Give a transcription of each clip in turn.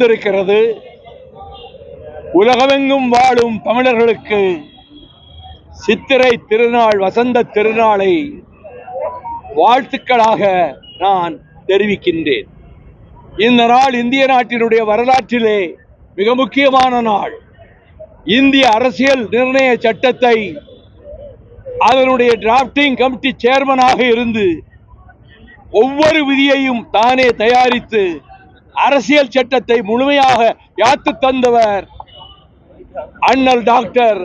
வந்திருக்கிறது. உலகமெங்கும் வாழும் தமிழர்களுக்கு சித்திரை திருநாள் வசந்த திருநாளை வாழ்த்துக்களாக நான் தெரிவிக்கின்றேன். இந்த நாள் இந்திய நாட்டினுடைய வரலாற்றிலே மிக முக்கியமான நாள். இந்திய அரசியல் நிர்ணய சட்டத்தை அதனுடைய டிராப்டிங் கமிட்டி சேர்மனாக இருந்து ஒவ்வொரு விதியையும் தானே தயாரித்து அரசியல் சட்டத்தை முழுமையாக யாத்து தந்தவர் அண்ணல் டாக்டர்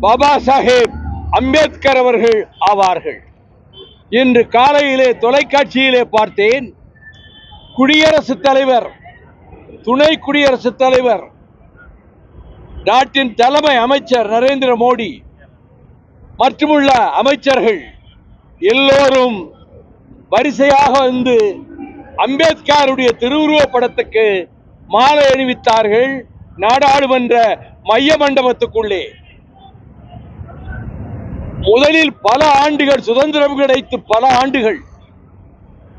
பாபா சாஹேப் அம்பேத்கர் அவர்கள் ஆவார்கள். இன்று காலையிலே தொலைக்காட்சியிலே பார்த்தேன் குடியரசுத் தலைவர் துணை குடியரசுத் தலைவர் நாட்டின் தலைமை அமைச்சர் நரேந்திர மோடி மற்றுமுள்ள அமைச்சர்கள் எல்லோரும் வரிசையாக வந்து அம்பேத்கருடைய திருவுருவப் படத்துக்கு மாலை அணிவித்தார்கள் நாடாளுமன்ற மைய மண்டபத்துக்குள்ளே. முதலில் பல ஆண்டுகள் சுதந்திரம் கிடைத்து பல ஆண்டுகள்.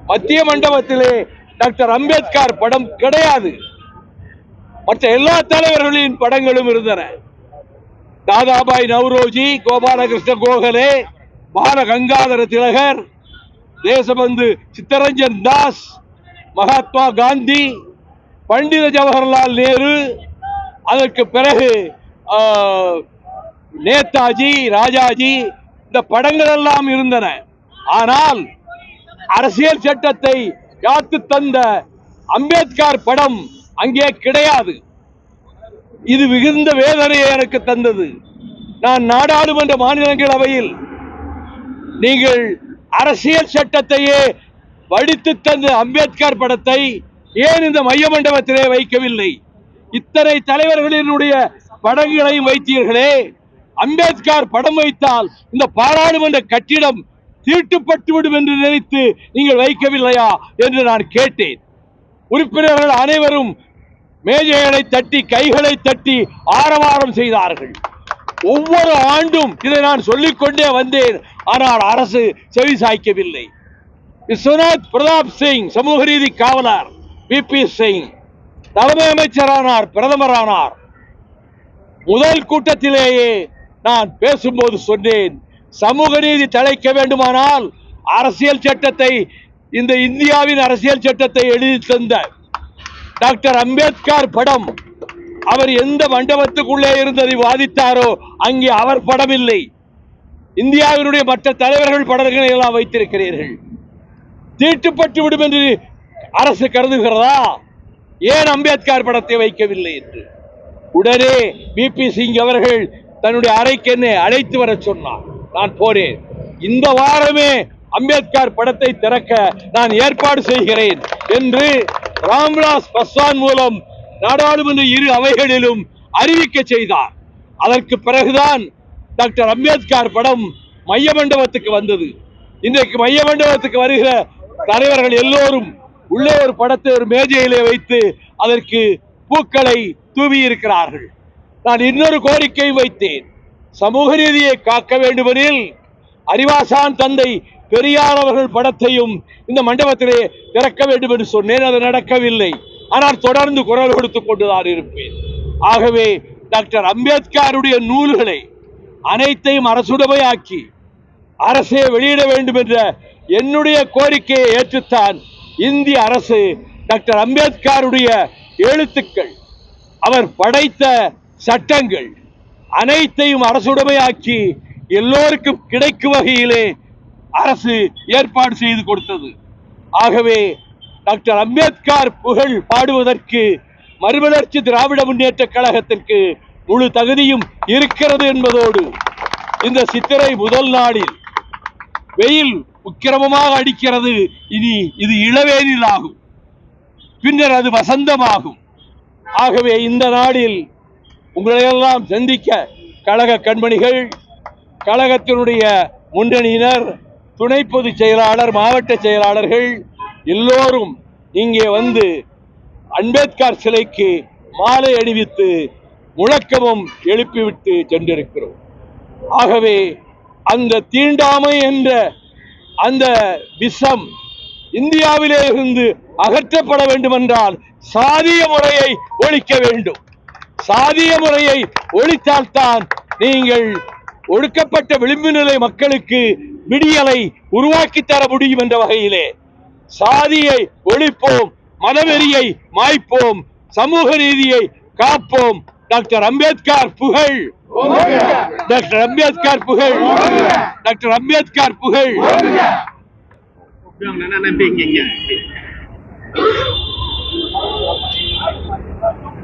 மத்திய மண்டபத்திலே டாக்டர் அம்பேத்கர் படம் கிடையாது. மற்ற எல்லா தலைவர்களின் படங்களும் இருந்தன. தாதாபாய் நவ்ரோஜி கோபாலகிருஷ்ண கோகலே பால கங்காதர திலகர் தேசபந்து சித்தரஞ்சன் தாஸ் மகாத்மா காந்தி பண்டித ஜவஹர்லால் நேரு அதற்கு பிறகு நேதாஜி ராஜாஜி இந்த படங்கள் எல்லாம் இருந்தன. ஆனால் அரசியல் சட்டத்தை காத்து தந்த அம்பேத்கர் படம் அங்கே கிடையாது. இது மிகுந்த வேதனையை எனக்கு தந்தது. நான் நாடாளுமன்ற மாநிலங்களவையில் நீங்கள் அரசியல் சட்டத்தையே வடித்து தந்த அம்பேத்கர் படத்தை ஏன் இந்த மைய மண்டபத்திலே வைக்கவில்லை? இத்தனை தலைவர்களினுடைய படங்களையும் வைத்தீர்களே. அம்பேத்கர் படம் வைத்தால் இந்த பாராளுமன்ற கட்டிடம் தீட்டுப்பட்டு விடும் என்று நினைத்து நீங்கள் வைக்கவில்லையா என்று நான் கேட்டேன். உறுப்பினர்கள் அனைவரும் மேஜைகளை தட்டி கைகளை தட்டி ஆரவாரம் செய்தார்கள். ஒவ்வொரு ஆண்டும் இதை நான் சொல்லிக்கொண்டே வந்தேன். ஆனால் அரசு செவி சாய்க்கவில்லை. விஸ்வநாத் பிரதாப் சிங் சமூக நீதி காவலர் பி சிங் தலைமை அமைச்சரானார் பிரதமரானார். முதல் கூட்டத்திலேயே நான் பேசும்போது சொன்னேன் சமூக நீதி தழைக்க வேண்டுமானால் அரசியல் சட்டத்தை இந்த இந்தியாவின் அரசியல் சட்டத்தை எழுதி தந்த டாக்டர் அம்பேத்கர் படம் அவர் எந்த மண்டபத்துக்குள்ளே இருந்ததை வாதித்தாரோ அங்கே அவர் படம் இல்லை இந்தியாவினுடைய மற்ற தலைவர்கள் படங்களை எல்லாம் வைத்திருக்கிறீர்கள். தீட்டுப்பட்டு விடும் என்று அரசு கருதுகிறதா? ஏன் அம்பேத்கர் படத்தை வைக்கவில்லை என்று? உடனே பிபி சிங் அவர்கள் தன்னுடைய அறைக்கு என்னை அழைத்து வர சொன்னார். நான் போனேன். இந்த வாரமே அம்பேத்கர் படத்தை திறக்க நான் ஏற்பாடு செய்கிறேன் என்று ராம்விலாஸ் பஸ்வான் மூலம் நாடாளுமன்ற இரு அவைகளிலும் அறிவிக்க செய்தார். அதற்கு பிறகுதான் டாக்டர் அம்பேத்கர் படம் மைய மண்டபத்துக்கு வந்தது. இன்றைக்கு மைய மண்டபத்துக்கு வருகிற தலைவர்கள் எல்லோரும் உள்ளே ஒரு படத்தை ஒரு மேஜையிலே வைத்து அதற்கு பூக்களை தூவி இருக்கிறார்கள். நான் இன்னொரு கோரிக்கை வைத்தேன். சமூக நீதியை காக்க வேண்டுமெனில் அறிவாசான் தந்தை பெரியார் அவர்கள் படத்தையும் இந்த மண்டபத்திலே திறக்க வேண்டும் என்று சொன்னேன். அது நடக்கவில்லை. ஆனால் தொடர்ந்து குரல் கொடுத்துக் கொண்டுதான் இருப்பேன். ஆகவே டாக்டர் அம்பேத்கருடைய நூல்களை அனைத்தையும் அரசுடமையாக்கி அரசே வெளியிட வேண்டும் என்ற என்னுடைய கோரிக்கையை ஏற்றுத்தான் இந்திய அரசு டாக்டர் அம்பேத்கருடைய எழுத்துக்கள். அவர் படைத்த சட்டங்கள் அனைத்தையும் அரசுடைமையாக்கி எல்லோருக்கும் கிடைக்கும் வகையிலே அரசு ஏற்பாடு செய்து கொடுத்தது. ஆகவே டாக்டர் அம்பேத்கர் புகழ் பாடுவதற்கு மறுமலர்ச்சி திராவிட முன்னேற்ற கழகத்திற்கு முழு தகுதியும் இருக்கிறது என்பதோடு இந்த சித்திரை முதல் நாளில் வெயில் உக்கிரமமாக அடிக்கிறது. இனி இது இளவேனில் ஆகும் பின்னர் அது வசந்தமாகும். ஆகவே இந்த நாளில் உங்களையெல்லாம் சந்திக்க கழக கண்மணிகள் கழகத்தினுடைய முன்னணியினர் துணை பொதுச் செயலாளர் மாவட்ட செயலாளர்கள் எல்லோரும் இங்கே வந்து அம்பேத்கர் சிலைக்கு மாலை அணிவித்து முழக்கமும் எழுப்பிவிட்டு சென்றிருக்கிறோம். ஆகவே அந்த தீண்டாமை என்ற அந்த விஷம் இந்தியாவிலே இருந்து அகற்றப்பட வேண்டுமென்றால் சாதிய முறையை ஒழிக்க வேண்டும். சாதிய முறையை ஒழித்தால்தான் நீங்கள் ஒடுக்கப்பட்ட விளிம்பு நிலை மக்களுக்கு விடியலை உருவாக்கி தர முடியும் என்ற வகையிலே சாதியை ஒழிப்போம் மதவெறியை மாய்ப்போம் சமூக நீதியை காப்போம் டாக்டர் அம்பேத்கர் புகழ் டாக்டர் அம்பேத்கர் புகழ் டாக்டர் அம்பேத்கர் புகழ் เ